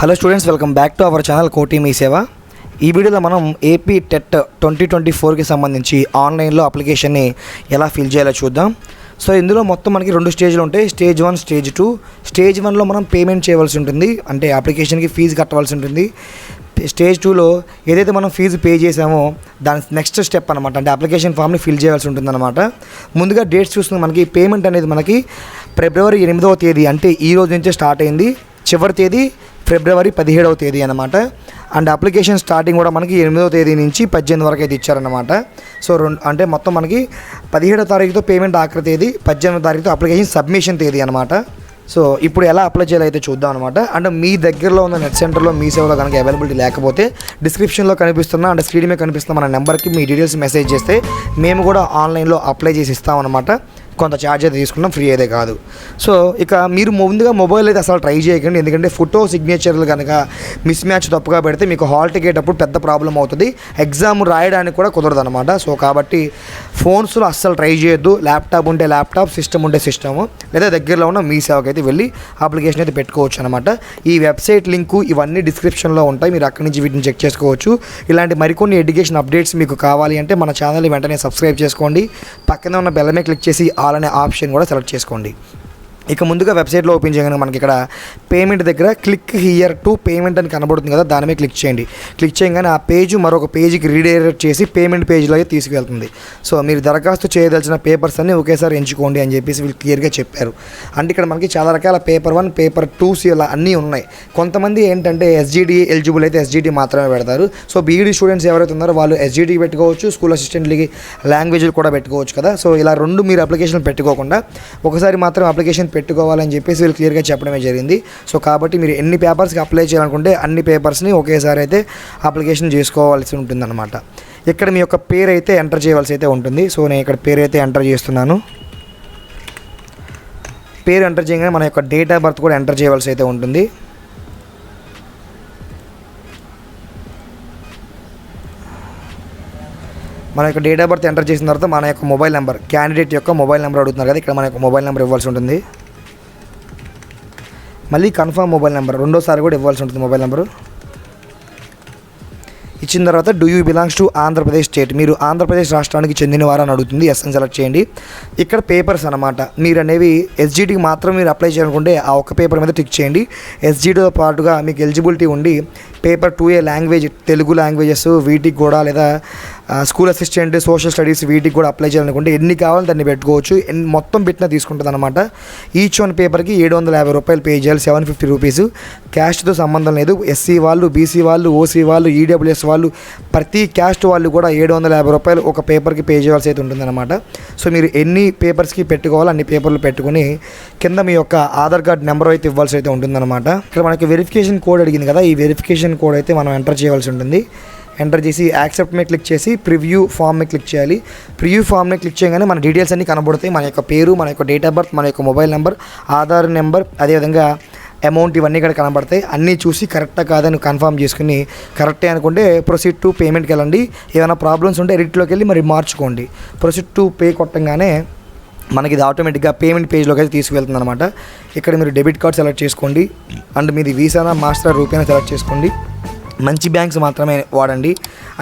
Hello students welcome back to our channel Koti మీ సేవ ఈ వీడియోలో మనం ఏపీ టెట్ ట్వంటీ ట్వంటీ ఫోర్కి సంబంధించి ఆన్లైన్లో అప్లికేషన్ని ఎలా ఫిల్ చేయాలో చూద్దాం. సో ఇందులో మొత్తం మనకి రెండు స్టేజ్లు ఉంటాయి. Stage one stage two stage వన్లో మనం పేమెంట్ చేయవలసి ఉంటుంది. అంటే అప్లికేషన్కి ఫీజు కట్టవలసి ఉంటుంది. స్టేజ్ టూలో ఏదైతే మనం ఫీజు పే చేసామో దాని నెక్స్ట్ స్టెప్ అనమాట అంటే అప్లికేషన్ ఫామ్ని ఫిల్ చేయాల్సి ఉంటుందన్నమాట. ముందుగా డేట్స్ చూస్తుంది మనకి పేమెంట్ అనేది మనకి ఫిబ్రవరి ఎనిమిదవ తేదీ అంటే ఈ రోజు నుంచే స్టార్ట్ అయింది. చివరి తేదీ ఫిబ్రవరి పదిహేడవ తేదీ అనమాట అండ్ అప్లికేషన్ స్టార్టింగ్ కూడా మనకి ఎనిమిదవ తేదీ నుంచి పద్దెనిమిది వరకు అయితే ఇచ్చారనమాట సో రెండు అంటే మొత్తం మనకి పదిహేడవ తారీఖుతో పేమెంట్ ఆఖరి తేదీ పద్దెనిమిదో తారీఖుతో అప్లికేషన్ సబ్మిషన్ తేదీ అనమాట సో ఇప్పుడు ఎలా అప్లై చేయాలో అయితే చూద్దాం అనమాట అంటే మీ దగ్గరలో ఉన్న నెట్ సెంటర్లో మీ సేవలో కనుక అవైలబిలిటీ లేకపోతే డిస్క్రిప్షన్లో కనిపిస్తున్న అంటే స్క్రీన్ మీద కనిపిస్తున్న మన నెంబర్కి మీ డీటెయిల్స్ మెసేజ్ చేస్తే మేము కూడా ఆన్లైన్లో అప్లై చేసి ఇస్తామన్నమాట కొంత ఛార్జ్ అయితే తీసుకున్నాం ఫ్రీ అయితే కాదు. సో ఇక మీరు ముందుగా మొబైల్ అయితే అసలు ట్రై చేయకండి. ఎందుకంటే ఫోటో సిగ్నేచర్లు కనుక మిస్ మ్యాచ్ తప్పుగా పెడితే మీకు హాల్ టికెట్ అప్పుడు పెద్ద ప్రాబ్లం అవుతుంది. ఎగ్జామ్ రాయడానికి కూడా కుదరదు అనమాట సో కాబట్టి ఫోన్స్లో అస్సలు ట్రై చేయొద్దు. ల్యాప్టాప్ ఉంటే ల్యాప్టాప్ సిస్టమ్ ఉంటే సిస్టమ్ లేదా దగ్గరలో ఉన్న మీ సేవకి అయితే వెళ్ళి అప్లికేషన్ అయితే పెట్టుకోవచ్చు అనమాట ఈ వెబ్సైట్ లింకు ఇవన్నీ డిస్క్రిప్షన్లో ఉంటాయి. మీరు అక్కడి నుంచి వీటిని చెక్ చేసుకోవచ్చు. ఇలాంటి మరికొన్ని ఎడ్యుకేషన్ అప్డేట్స్ మీకు కావాలి అంటే మన ఛానల్ వెంటనే సబ్స్క్రైబ్ చేసుకోండి. పక్కనే ఉన్న బెల్లమే క్లిక్ చేసి ఆల్ అనే ఆప్షన్ కూడా సెలెక్ట్ చేసుకోండి. ఇక ముందుగా వెబ్సైట్లో ఓపెన్ చేయగానే మనకి ఇక్కడ పేమెంట్ దగ్గర క్లిక్ హియర్ టు పేమెంట్ అని కనబడుతుంది కదా దాని మీద క్లిక్ చేయండి. క్లిక్ చేయగానే ఆ పేజ్ మరొక పేజీకి రీడైరెక్ట్ చేసి పేమెంట్ పేజ్లో అయితే తీసుకెళ్తుంది. సో మీరు దరఖాస్తు చేయదలిచిన పేపర్స్ అన్నీ ఒకేసారి ఎంచుకోండి అని చెప్పేసి వీళ్ళు క్లియర్గా చెప్పారు. అంటే ఇక్కడ మనకి చాలా రకాల పేపర్ వన్ పేపర్ టూస్ ఇలా అన్నీ ఉన్నాయి. కొంతమంది ఏంటంటే ఎస్జీడీ ఎలిజిబుల్ అయితే ఎస్జీడీ మాత్రమే పెడతారు. సో బీఈడీ స్టూడెంట్స్ ఎవరైతే ఉన్నారో వాళ్ళు ఎస్జీడీ పెట్టుకోవచ్చు స్కూల్ అసిస్టెంట్లకి లాంగ్వేజ్లు కూడా పెట్టుకోవచ్చు కదా. సో ఇలా రెండు మీరు అప్లికేషన్ పెట్టుకోకుండా ఒకసారి మాత్రం అప్లికేషన్ పెట్టుకోవాలని చెప్పేసి వీళ్ళు క్లియర్గా చెప్పడమే జరిగింది. సో కాబట్టి మీరు ఎన్ని పేపర్స్కి అప్లై చేయాలనుకుంటే అన్ని పేపర్స్ని ఒకేసారి అయితే అప్లికేషన్ చేసుకోవాల్సి ఉంటుందన్నమాట. ఇక్కడ మీ యొక్క పేరు అయితే ఎంటర్ చేయవలసి అయితే ఉంటుంది. సో నేను ఇక్కడ పేరు అయితే ఎంటర్ చేస్తున్నాను. పేరు ఎంటర్ చేయగానే మన యొక్క డేట్ ఆఫ్ బర్త్ కూడా ఎంటర్ చేయవలసి అయితే ఉంటుంది. మన యొక్క డేట్ ఆఫ్ బర్త్ ఎంటర్ చేసిన తర్వాత మన యొక్క మొబైల్ నెంబర్ క్యాండిడేట్ యొక్క మొబైల్ నెంబర్ అడుగుతున్నారు కదా ఇక్కడ మన యొక్క మొబైల్ నెంబర్ ఇవ్వాల్సి ఉంటుంది. మళ్ళీ కన్ఫర్మ్ మొబైల్ నెంబర్ రెండోసారి కూడా ఇవ్వాల్సి ఉంటుంది మొబైల్ నెంబరు ఇచ్చిన తర్వాత do you belongs to Andhra Pradesh state మీరు ఆంధ్రప్రదేశ్ రాష్ట్రానికి చెందిన వారని అడుగుతుంది ఎస్ఎన్ సెలెక్ట్ చేయండి. ఇక్కడ పేపర్స్ అనమాట మీరు అనేవి ఎస్జీటీకి మాత్రం మీరు అప్లై చేయాలనుకుంటే ఆ ఒక్క పేపర్ మీద టిక్ చేయండి. ఎస్జీటీతో పాటుగా మీకు ఎలిజిబిలిటీ ఉండి paper two A language Telugu languages వీటికి కూడా లేదా స్కూల్ అసిస్టెంట్ సోషల్ స్టడీస్ వీటికి కూడా అప్లై చేయాలనుకుంటే ఎన్ని కావాలో దాన్ని పెట్టుకోవచ్చు. ఎన్ని మొత్తం పెట్టినా తీసుకుంటుంది అనమాట ఈచ్ వన్ పేపర్కి ఏడు వందల యాభై రూపాయలు పే చేయాలి. సెవెన్ ఫిఫ్టీ రూపీస్ క్యాస్ట్తో సంబంధం లేదు. ఎస్సీ వాళ్ళు బీసీ వాళ్ళు ఓసీ వాళ్ళు ఈడబ్ల్యూఎస్ వాళ్ళు ప్రతి క్యాస్ట్ వాళ్ళు కూడా ఏడు వందల యాభై రూపాయలు ఒక పేపర్కి పే చేయాల్సి అయితే ఉంటుందన్నమాట. సో మీరు ఎన్ని పేపర్స్కి పెట్టుకోవాలో అన్ని పేపర్లు పెట్టుకుని కింద మీ యొక్క ఆధార్ కార్డ్ నెంబర్ అయితే ఇవ్వాల్సి అయితే ఉంటుందన్నమాట. ఇక్కడ మనకి వెరిఫికేషన్ కోడ్ అడిగింది కదా. ఈ వెరిఫికేషన్ కోడ్ అయితే మనం ఎంటర్ చేయవలసి ఉంటుంది. ఎంటర్ చేసి యాక్సెప్ట్ మీద క్లిక్ చేసి ప్రివ్యూ ఫామ్ మీద క్లిక్ చేయాలి. ప్రివ్యూ ఫామ్ మీద క్లిక్ చేయగానే మన డీటెయిల్స్ అన్నీ కనబడతాయి. మన యొక్క పేరు మన యొక్క డేట్ ఆఫ్ బర్త్ మన యొక్క మొబైల్ నెంబర్ ఆధార్ నెంబర్ అదేవిధంగా అమౌంట్ ఇవన్నీ ఇక్కడ కనబడతాయి. అన్నీ చూసి కరెక్టా కాదని కన్ఫర్మ్ చేసుకుని కరెక్టే అనుకుంటే ప్రొసీడ్ టు పేమెంట్కి వెళ్ళండి. ఏమైనా ప్రాబ్లమ్స్ ఉంటే ఎడిట్లోకి వెళ్ళి మరి మార్చుకోండి. ప్రొసీడ్ టు పే కొట్టంగానే మనకి ఇది ఆటోమేటిక్గా పేమెంట్ పేజ్లోకి అయితే తీసుకువెళ్తుంది అనమాట ఇక్కడ మీరు డెబిట్ కార్డ్ సెలెక్ట్ చేసుకోండి. అండ్ మీది వీసానా మాస్టర్ రూపేనా సెలెక్ట్ చేసుకోండి. మంచి బ్యాంక్స్ మాత్రమే వాడండి.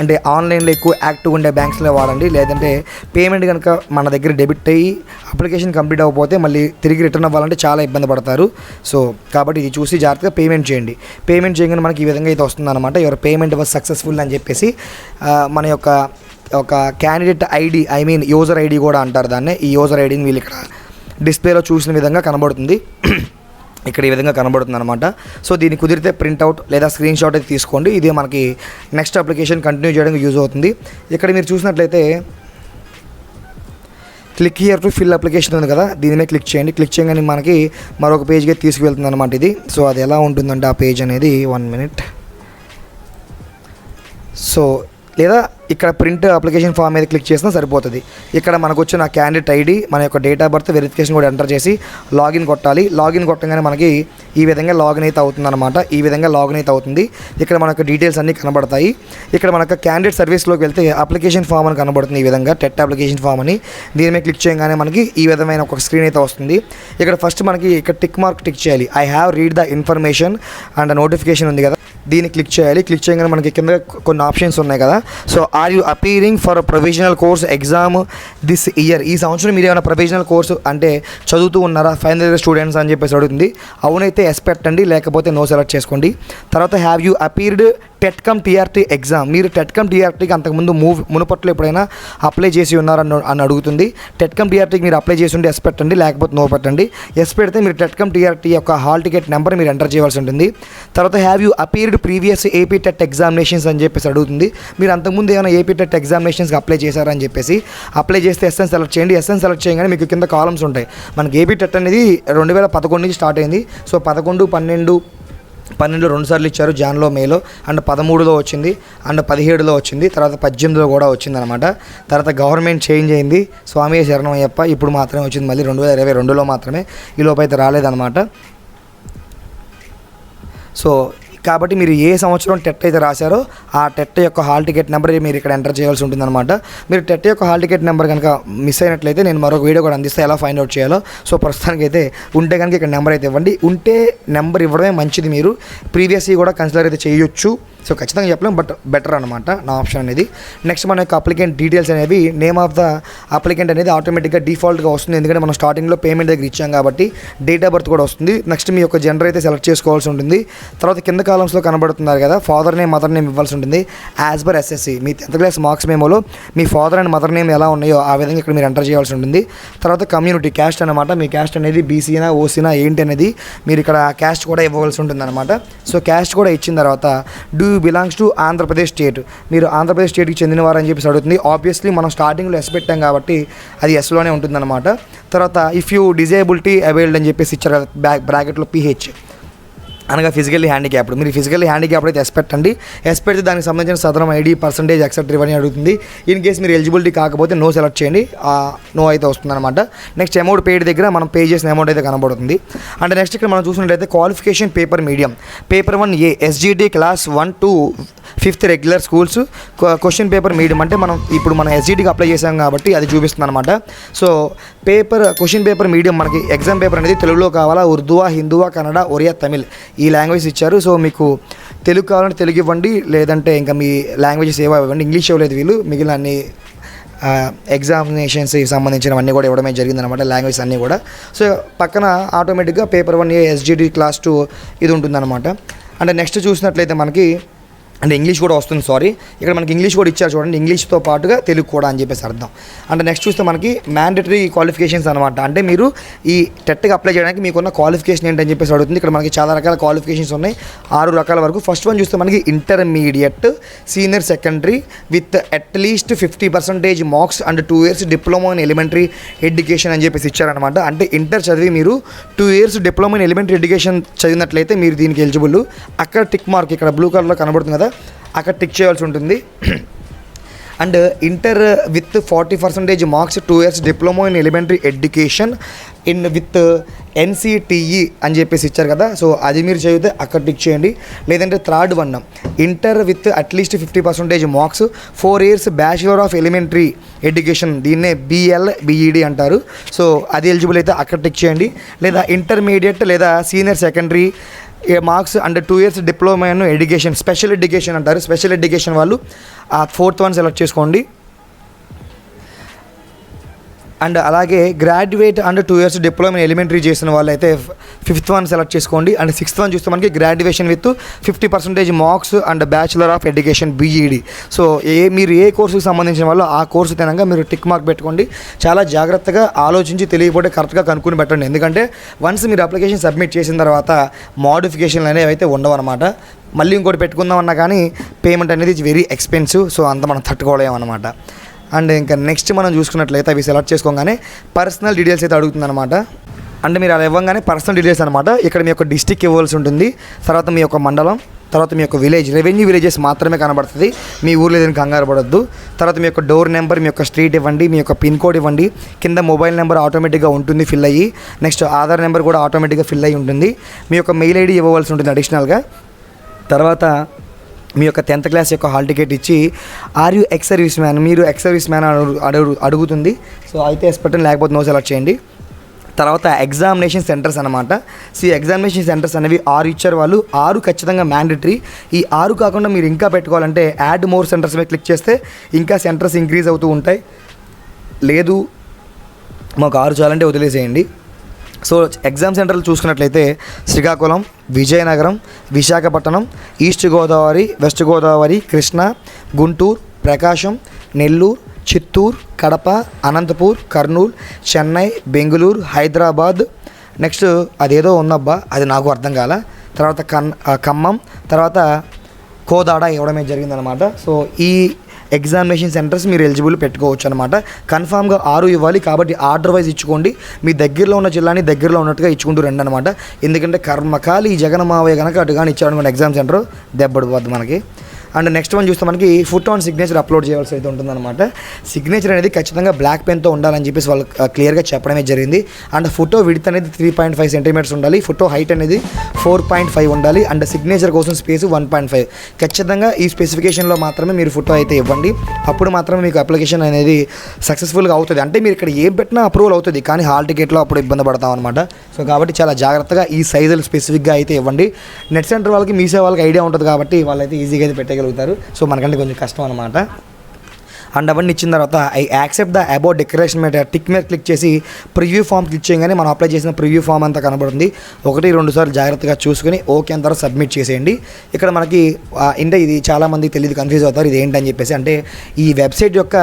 అంటే ఆన్లైన్లో ఎక్కువ యాక్టివ్ ఉండే బ్యాంక్స్లో వాడండి. లేదంటే పేమెంట్ కనుక మన దగ్గర డెబిట్ అయ్యి అప్లికేషన్ కంప్లీట్ అవ్వకపోతే మళ్ళీ తిరిగి రిటర్న్ అవ్వాలంటే చాలా ఇబ్బంది పడతారు. సో కాబట్టి ఇది చూసి జాగ్రత్తగా పేమెంట్ చేయండి. పేమెంట్ చేయగానే మనకి ఈ విధంగా అయితే వస్తుందన్నమాట. ఎవరు పేమెంట్ వాజ్ సక్సెస్ఫుల్ అని చెప్పేసి మన యొక్క ఒక candidate ID I mean user ID కూడా అంటారు దాన్ని. ఈ యూజర్ ఐడిని వీళ్ళు ఇక్కడ డిస్ప్లేలో చూసిన విధంగా కనబడుతుంది. ఇక్కడ ఈ విధంగా కనబడుతుంది అనమాట సో దీన్ని కుదిరితే ప్రింట్అవుట్ లేదా స్క్రీన్ షాట్ అయితే తీసుకోండి. ఇది మనకి నెక్స్ట్ అప్లికేషన్ కంటిన్యూ చేయడానికి యూజ్ అవుతుంది. ఇక్కడ మీరు చూసినట్లయితే click here to fill application ఉంది కదా దీని మీద క్లిక్ చేయండి. క్లిక్ చేయగానే మనకి మరొక పేజ్కి తీసుకువెళ్తుంది అనమాట ఇది. సో అది ఎలా ఉంటుందంటే ఆ పేజ్ అనేది వన్ మినిట్ సో లేదా ఇక్కడ ప్రింట్ అప్లికేషన్ ఫామ్ మీద క్లిక్ చేసినా సరిపోతుంది. ఇక్కడ మనకు వచ్చిన క్యాండిడేట్ ఐడి మన యొక్క డేట్ ఆఫ్ బర్త్ వెరిఫికేషన్ కూడా ఎంటర్ చేసి లాగిన్ కొట్టాలి. లాగిన్ కొట్టగానే మనకి ఈ విధంగా లాగిన్ అయితే అవుతుంది అనమాట ఈ విధంగా లాగిన్ అయితే అవుతుంది. ఇక్కడ మనకు డీటెయిల్స్ అన్నీ కనబడతాయి. ఇక్కడ మనకు క్యాండిడేట్ సర్వీస్లోకి వెళ్తే అప్లికేషన్ ఫామ్ అని కనబడుతుంది ఈ విధంగా టెట్ అప్లికేషన్ ఫామ్ అని. దీని మీద క్లిక్ చేయగానే మనకి ఈ విధమైన ఒక స్క్రీన్ అయితే వస్తుంది. ఇక్కడ ఫస్ట్ మనకి ఇక్కడ టిక్ మార్క్ టిక్ చేయాలి. I have read the information and notification ఉంది కదా. దీన్ని క్లిక్ చేయాలి. క్లిక్ చేయగానే మనకి కింద కొన్ని ఆప్షన్స్ ఉన్నాయి కదా. So are you appearing for provisional course exam this year ఈ సంవత్సరం మీరు ఏమైనా ప్రొవిజనల్ కోర్సు అంటే చదువుతూ ఉన్నారా? ఫైనల్ ఇయర్ స్టూడెంట్స్ అని చెప్పేసి అడుగుతుంది. అవునైతే ఎస్ పెట్టండి లేకపోతే నో సెలెక్ట్ చేసుకోండి. తర్వాత have you appeared TET cum TRT exam మీరు టెట్కమ్ టీఆర్టీకి అంతకుముందు మూవ్ మునుపట్లో ఎప్పుడైనా అప్లై చేసి ఉన్నారని అని అడుగుతుంది. టెట్కమ్ టీఆర్టీకి మీరు అప్లై చేసి ఉంటే ఎస్ పెట్టండి లేకపోతే నో పెట్టండి. ఎస్ పెడితే మీరు టెట్కమ్ టీఆర్టీ యొక్క హాల్ టికెట్ నెంబర్ మీరు ఎంటర్ చేయవలసి ఉంటుంది. తర్వాత have you appeared previous AP TET examinations అని చెప్పేసి అడుగుతుంది. మీరు అంతకుముందు ఏమైనా ఏపీ టెట్ ఎగ్జామినేషన్స్కి అప్లై చేశారని చెప్పేసి అప్లై చేస్తే ఎస్ఎన్ సెలెక్ట్ చేయండి. ఎస్ఎన్ సెలెక్ట్ చేయగానే మీకు కింద కాలమ్స్ ఉంటాయి. మనకి ఏపీ టెట్ అనేది రెండు వేల పదకొండు నుంచి స్టార్ట్ అయింది. సో పదకొండు పన్నెండు పన్నెండు రెండు సార్లు ఇచ్చారు జాన్లో మేలో. అండ్ పదమూడులో వచ్చింది అండ్ పదిహేడులో వచ్చింది తర్వాత పద్దెనిమిదిలో కూడా వచ్చింది అనమాట తర్వాత గవర్నమెంట్ చేంజ్ అయింది స్వామి శరణం అయ్యప్ప ఇప్పుడు మాత్రమే వచ్చింది మళ్ళీ రెండు వేల ఇరవై రెండులో మాత్రమే ఈ లోపు అయితే రాలేదన్నమాట. సో కాబట్టి మీరు ఏ సంవత్సరం టెట్ అయితే రాశారో ఆ టెట్ యొక్క హాల్ టికెట్ నెంబర్ మీరు ఇక్కడ ఎంటర్ చేయాల్సి ఉంటుందన్నమాట. మీరు టెట్ యొక్క హాల్ టికెట్ నెంబర్ కనుక మిస్ అయినట్లయితే నేను మరొక వీడియో కూడా అందిస్తే ఎలా ఫైండ్ అవుట్ చేయాలో. సో ప్రస్తుతానికి అయితే ఉంటే కనుక ఇక్కడ నెంబర్ అయితే ఇవ్వండి. ఉంటే నెంబర్ ఇవ్వడమే మంచిది మీరు. ప్రీవియస్ కూడా కన్సిడర్ అయితే చేయొచ్చు. సో ఖచ్చితంగా చెప్పలేం బట్ బెటర్ అనమాట నా ఆప్షన్ అనేది. నెక్స్ట్ మన యొక్క అప్లికెంట్ డీటెయిల్స్ అనేవి నేమ్ ఆఫ్ ద అప్లికెంట్ అనేది ఆటోమేటిక్గా డిఫాల్ట్గా వస్తుంది. ఎందుకంటే మనం స్టార్టింగ్లో పేమెంట్ దగ్గర ఇచ్చాం కాబట్టి డేట్ ఆఫ్ బర్త్ కూడా వస్తుంది. నెక్స్ట్ మీ యొక్క జెండర్ అయితే సెలెక్ట్ చేసుకోవాల్సి ఉంటుంది. తర్వాత కింద కాలమ్స్లో కనబడుతున్నారు కదా ఫాదర్ నేమ్ మదర్ నేమ్ ఇవ్వాల్సి ఉంటుంది. యాజ్ పర్ ఎస్ఎస్సి మీ టెన్త్ క్లాస్ మార్క్స్ మేమోలో మీ ఫాదర్ అండ్ మదర్ నేమ్ ఎలా ఉన్నాయో ఆ విధంగా ఇక్కడ మీరు ఎంటర్ చేయాల్సి ఉంటుంది. తర్వాత కమ్యూనిటీ క్యాస్ట్ అనమాట మీ క్యాస్ట్ అనేది బీసీనా ఓసీనా ఏంటి అనేది మీరు ఇక్కడ క్యాస్ట్ కూడా ఇవ్వవలసి ఉంటుంది అనమాట సో క్యాస్ట్ కూడా ఇచ్చిన తర్వాత do belongs to Andhra Pradesh state మీరు ఆంధ్రప్రదేశ్ స్టేట్కి చెందినవారు అని చెప్పేసి అడుగుతుంది. ఆబ్వియస్లీ మనం స్టార్టింగ్లో ఎస్ పెట్టాం కాబట్టి అది ఎస్లోనే ఉంటుందన్నమాట. తర్వాత ఇఫ్ యూ డిజేబిలిటీ అవైల్డ్ అని చెప్పేసి ఇచ్చారు కదా బ్యాక్ బ్రాకెట్లో పిహెచ్ అనగా ఫిజికల్లీ హ్యాండిక్యాప్డ్ మీరు ఫిజికల్లీ హ్యాండిక్యాప్డ్ అయితే ఎస్ పెట్టండి. ఎస్ పెడితే దానికి సంబంధించిన సదరం ఐడి పర్సంటేజ్ ఎక్సెట్రా ఇవన్నీ అడుగుతుంది. ఇన్ కేస్ మీరు ఎలిజిబిలిటీ కాకపోతే నో సెలెక్ట్ చేయండి. నో అయితే వస్తుందన్నమాట. నెక్స్ట్ అమౌంట్ పేడ్ దగ్గర మనం పే చేసిన అమౌంట్ అయితే కనబడుతుంది. అంటే నెక్స్ట్ ఇక్కడ మనం చూసినట్లయితే qualification paper medium paper one A SGT class one to fifth regular schools question paper medium అంటే మనం ఇప్పుడు మనం ఎస్జిటికి అప్లై చేసాం కాబట్టి అది చూపిస్తుంది అనమాట so paper question paper medium మనకి ఎగ్జామ్ పేపర్ అనేది తెలుగులో కావాలా? ఉర్దూవా హిందూవా కన్నడ ఒరియా తమిళ్. ఈ లాంగ్వేజ్ ఇచ్చారు. సో మీకు తెలుగు కావాలంటే తెలుగు ఇవ్వండి లేదంటే ఇంకా మీ లాంగ్వేజెస్ ఏవో ఇవ్వండి. ఇంగ్లీష్ ఇవ్వలేదు వీళ్ళు. మిగిలిన అన్ని ఎగ్జామినేషన్స్ సంబంధించినవన్నీ కూడా ఇవ్వడమే జరిగిందనమాట లాంగ్వేజ్ అన్నీ కూడా. సో పక్కన ఆటోమేటిక్గా paper one A SGT class two ఇది ఉంటుందన్నమాట. అంటే నెక్స్ట్ చూసినట్లయితే మనకి అంటే ఇంగ్లీష్ కూడా వస్తుంది సారీ ఇక్కడ మనకి ఇంగ్లీష్ కూడా ఇచ్చారు చూడండి ఇంగ్లీష్తో పాటుగా తెలుగు కూడా అని చెప్పేసి అర్థం. అంటే నెక్స్ట్ చూస్తే మనకి మ్యాండేటరీ క్వాలిఫికేషన్స్ అనమాట అంటే మీరు ఈ టెట్కి అప్లై చేయడానికి మీకున్న క్వాలిఫికేషన్ ఏంటని చెప్పేసి అడుగుతుంది. ఇక్కడ మనకి చాలా రకాల క్వాలిఫికేషన్స్ ఉన్నాయి. ఆరు రకాల వరకు. ఫస్ట్ వన్ చూస్తే మనకి intermediate senior secondary with at least fifty percentage marks and two years diploma in elementary education అని చెప్పేసి ఇచ్చారనమాట అంటే ఇంటర్ చదివి మీరు two years diploma in elementary education చదివినట్లయితే మీరు దీనికి ఎలిజిబుల్ అక్కడ టిక్ మార్క్ ఇక్కడ బ్లూ కలర్లో కనబడుతుంది కదా. అక్కడ టిక్ చేయాల్సి ఉంటుంది. And inter with forty percentage marks two years diploma in elementary education in with NCTE అని చెప్పేసి ఇచ్చారు కదా. సో అది మీరు చదివితే అక్కడ టిక్ చేయండి. లేదంటే third one inter with at least fifty percentage marks four years bachelor of elementary education దీన్నే బిఎల్ బిఈడి అంటారు. సో అది ఎలిజిబుల్ అయితే అక్కడ టిక్ చేయండి. లేదా ఇంటర్మీడియట్ లేదా సీనియర్ సెకండరీ మార్క్స్ అంటే two years diploma education special education అంటారు. స్పెషల్ ఎడ్యుకేషన్ వాళ్ళు ఆ ఫోర్త్ వన్ సెలెక్ట్ చేసుకోండి. అండ్ అలాగే graduate and two years diploma elementary చేసిన వాళ్ళు అయితే ఫిఫ్త్ వన్ సెలెక్ట్ చేసుకోండి. అండ్ సిక్స్త్ వన్ చూస్తే మనకి graduation with fifty percentage marks and bachelor of education BEd so ఏ మీరు ఏ కోర్సుకి సంబంధించిన వాళ్ళు ఆ కోర్సు తినగా మీరు టిక్ మార్క్ పెట్టుకోండి. చాలా జాగ్రత్తగా ఆలోచించి తెలియకపోతే కరెక్ట్గా కనుక్కొని పెట్టండి. ఎందుకంటే వన్స్ మీరు అప్లికేషన్ సబ్మిట్ చేసిన తర్వాత మోడిఫికేషన్లు అనేవి అయితే ఉండవు అనమాట మళ్ళీ ఇంకోటి పెట్టుకుందాం అన్నా కానీ పేమెంట్ అనేది ఇట్స్ వెరీ ఎక్స్పెన్సివ్. సో అంత మనం తట్టుకోలేము అనమాట అండ్ ఇంకా నెక్స్ట్ మనం చూసుకున్నట్లయితే అవి సెలెక్ట్ చేసుకోగానే పర్సనల్ డీటెయిల్స్ అయితే అడుగుతుందన్నమాట. అంటే మీరు అలా ఇవ్వగానే పర్సనల్ డీటెయిల్స్ అనమాట ఇక్కడ మీ యొక్క డిస్టిక్ ఇవ్వాల్సి ఉంటుంది. తర్వాత మీ యొక్క మండలం తర్వాత మీ యొక్క విలేజ్ రెవెన్యూ విలేజెస్ మాత్రమే కనబడుతుంది. మీ ఊర్లో ఏదైనా కంగారు పడద్దు. తర్వాత మీ యొక్క డోర్ నెంబర్ మీ యొక్క స్ట్రీట్ ఇవ్వండి మీ యొక్క పిన్ కోడ్ ఇవ్వండి. కింద మొబైల్ నెంబర్ ఆటోమేటిక్గా ఉంటుంది ఫిల్ అయ్యి. నెక్స్ట్ ఆధార్ నెంబర్ కూడా ఆటోమేటిక్గా ఫిల్ అయ్యి ఉంటుంది. మీ యొక్క మెయిల్ ఐడి ఇవ్వవలసి ఉంటుంది అడిషనల్గా తర్వాత మీ యొక్క టెన్త్ క్లాస్ యొక్క హాల్ టికెట్ ఇచ్చి are you ex service man మీరు ఎక్స్ సర్వీస్ మ్యాన్ అడుగు అడుగు అడుగుతుంది. సో అయితే ఎస్ పెట్టండి లేకపోతే నో సెలెక్ట్ చేయండి. తర్వాత ఎగ్జామినేషన్ సెంటర్స్ అనమాట సో ఈ ఎగ్జామినేషన్ సెంటర్స్ అనేవి ఆరు ఇచ్చారు వాళ్ళు. ఆరు ఖచ్చితంగా మ్యాండటరీ ఈ ఆరు కాకుండా మీరు ఇంకా పెట్టుకోవాలంటే యాడ్ మోర్ సెంటర్స్ మీద క్లిక్ చేస్తే ఇంకా సెంటర్స్ ఇంక్రీజ్ అవుతూ ఉంటాయి. లేదు మాకు ఆరు చాలంటే వదిలేసేయండి. సో ఎగ్జామ్ సెంటర్లు చూసుకున్నట్లయితే Srikakulam Vizianagaram Visakhapatnam east Godavari west Godavari Krishna Guntur Prakasam Nellore Chittoor Kadapa Anantapur Kurnool Chennai Bengaluru Hyderabad. Next అదేదో ఉందబ్బా అది నాకు అర్థం కాల. తర్వాత కన్ ఖమ్మం తర్వాత కోదాడ ఇవ్వడమే జరిగిందనమాట సో ఈ ఎగ్జామినేషన్ సెంటర్స్ మీరు ఎలిజిబుల్ పెట్టుకోవచ్చు అనమాట కన్ఫామ్గా ఆరు ఇవ్వాలి కాబట్టి ఆర్డర్ వైజ్ ఇచ్చుకోండి. మీ దగ్గరలో ఉన్న జిల్లాని దగ్గరలో ఉన్నట్టుగా ఇచ్చుకుంటూ రండి అనమాట ఎందుకంటే కర్మకాలి ఈ జగన్ మావయ్య కనుక అటు కానీ మన ఎగ్జామ్ సెంటర్ దెబ్బడిపోద్ది మనకి. అండ్ నెక్స్ట్ వన్ చూస్తే మనకి ఫుట్ ఆన్ సిగ్నేచర్ అప్లోడ్ చేయాల్సి అయితే ఉంటుందన్నమాట. సిగ్నేచర్ అనేది ఖచ్చితంగా బ్లాక్ పెన్తో ఉండాలని చెప్పేసి వాళ్ళు క్లియర్గా చెప్పడమే జరిగింది. అండ్ ఫోటో విడత్ అనేది త్రీ పాయింట్ ఫైవ్ సెంటీమీటర్స్ ఉండాలి. ఫోటో హైట్ అనేది ఫోర్ పాయింట్ ఫైవ్ ఉండాలి. అండ్ సిగ్నేచర్ కోసం స్పేస్ వన్ పాయింట్ ఫైవ్ ఖచ్చితంగా ఈ స్పెసిఫికేషన్లో మాత్రమే మీరు ఫోటో అయితే ఇవ్వండి. అప్పుడు మాత్రమే మీకు అప్లికేషన్ అనేది సక్సెస్ఫుల్గా అవుతుంది. అంటే మీరు ఇక్కడ ఏం పెట్టినా అప్రూవల్ అవుతుంది. కానీ హాల్ టికెట్లో అప్పుడు ఇబ్బంది పడతాం అనమాట సో కాబట్టి చాలా జాగ్రత్తగా ఈ సైజులు స్పెసిఫిక్గా అయితే ఇవ్వండి. నెట్ సెంటర్ వాళ్ళకి మీసే వాళ్ళకి ఐడియా ఉంటుంది కాబట్టి వాళ్ళైతే ఈజీగా అయితే చేయగలుగుతారు. సో మనకంటే కొంచెం కష్టం అనమాట అండ్ అవన్నీ ఇచ్చిన తర్వాత I accept the about declaration మీద టిక్ మీద క్లిక్ చేసి ప్రివ్యూ ఫామ్ క్లిక్ చేయగానే మనం అప్లై చేసిన ప్రివ్యూ ఫామ్ అంతా కనబడుతుంది. ఒకటి రెండు సార్లు జాగ్రత్తగా చూసుకుని ఓకే అంత సబ్మిట్ చేసేయండి. ఇక్కడ మనకి అంటే ఇది చాలామంది తెలియదు కన్ఫ్యూజ్ అవుతారు ఇది ఏంటని చెప్పేసి. అంటే ఈ వెబ్సైట్ యొక్క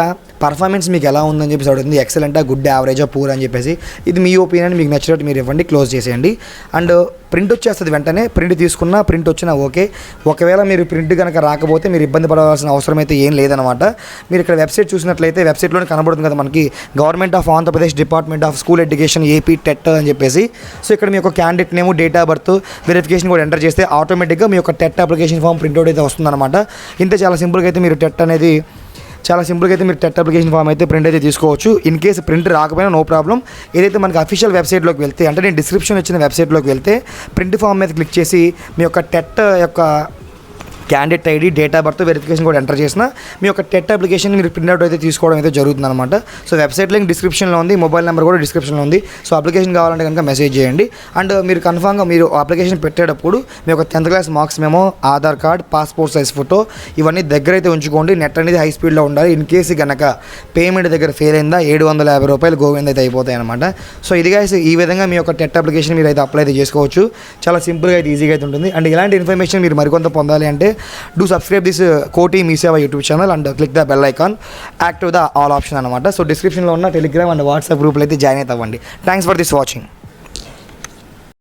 పర్ఫార్మెన్స్ మీకు ఎలా ఉందని చెప్పేసి అడుగుతుంది ఎక్సలెంటా గుడ్ యావరేజా పూర్ అని చెప్పేసి. ఇది మీ ఒపీనియన్ మీకు నచ్చినట్టు మీరు ఇవ్వండి క్లోజ్ చేసేయండి. అండ్ ప్రింట్ వచ్చేస్తుంది వెంటనే ప్రింట్ తీసుకున్నా ప్రింట్ వచ్చినా ఓకే. ఒకవేళ మీరు ప్రింట్ కనుక రాకపోతే మీరు ఇబ్బంది పడవలసిన అవసరం అయితే ఏం లేదనమాట మీరు ఇక్కడ వెబ్సైట్ చూసినట్లయితే వెబ్సైట్లోనే కనబడుతుంది కదా మనకి government of Andhra Pradesh department of school education AP TET అని చెప్పేసి. సో ఇక్కడ మీ యొక్క candidate name date of birth verification కూడా ఎంటర్ చేస్తే ఆటోమేటిక్గా మీ యొక్క టెట్ అప్లికేషన్ ఫామ్ ప్రింట్అవుట్ అయితే వస్తుందన్నమాట. ఇంత చాలా సింపుల్గా అయితే మీరు టెట్ అనేది చాలా సింపుల్గా అయితే మీరు టెట్ అప్లికేషన్ ఫామ్ అయితే ప్రింట్ అయితే తీసుకోవచ్చు. ఇన్ కేసు ప్రింట్ రాకపోయినా నో ప్రాబ్లం. ఏదైతే మనకి అఫీషియల్ వెబ్సైట్లోకి వెళ్తే అంటే నేను డిస్క్రిప్షన్ వచ్చిన వెబ్సైట్లోకి వెళ్తే ప్రింట్ ఫామ్ మీద క్లిక్ చేసి మీ యొక్క టెట్ యొక్క candidate ID date of birth verification కూడా ఎంటర్ చేసిన మీ యొక్క టెట్ అప్లికేషన్ మీరు ప్రింట్అవుట్ అయితే తీసుకోవడం అయితే జరుగుతుంది అనమాట సో వెబ్సైట్ లింక్ డిస్క్రిప్షన్లో ఉంది మొబైల్ నెంబర్ కూడా డిస్క్రిప్షన్లో ఉంది. సో అప్లికేషన్ కావాలంటే కనుక మెసేజ్ చేయండి. అండ్ మీరు కన్ఫామ్గా మీరు అప్లికేషన్ పెట్టేటప్పుడు మీ యొక్క టెన్త్ క్లాస్ మార్క్స్ మేము Aadhaar card passport size photo ఇవన్నీ దగ్గర అయితే ఉంచుకోండి. నెట్ అనేది హై స్పీడ్లో ఉండాలి. ఇన్ కేసు కనుక పేమెంట్ దగ్గర ఫెయిల్ అయిందా ఏడు వందల యాభై రూపాయలు గోవింద్ అయితే అయిపోతాయి అనమాట సో ఇది guys ఈ విధంగా మీ యొక్క టెట్ అప్లికేషన్ మీరు అయితే అప్లై అయితే చేసుకోవచ్చు. చాలా సింపుల్గా అయితే ఈజీగా అయితే ఉంటుంది. అండ్ ఇలాంటి ఇన్ఫర్మేషన్ మీరు మరికొంత పొందాలి అంటే do subscribe this Koti Mee Seva YouTube channel and click the bell icon active the all option అనమాట సో డిస్క్రిప్షన్లో ఉన్న టెలిగ్రామ్ అండ్ వాట్సాప్ గ్రూప్లో అయితే జాయిన్ అయితే అవ్వండి థ్యాంక్స్ ఫర్ దిస్ వాచింగ్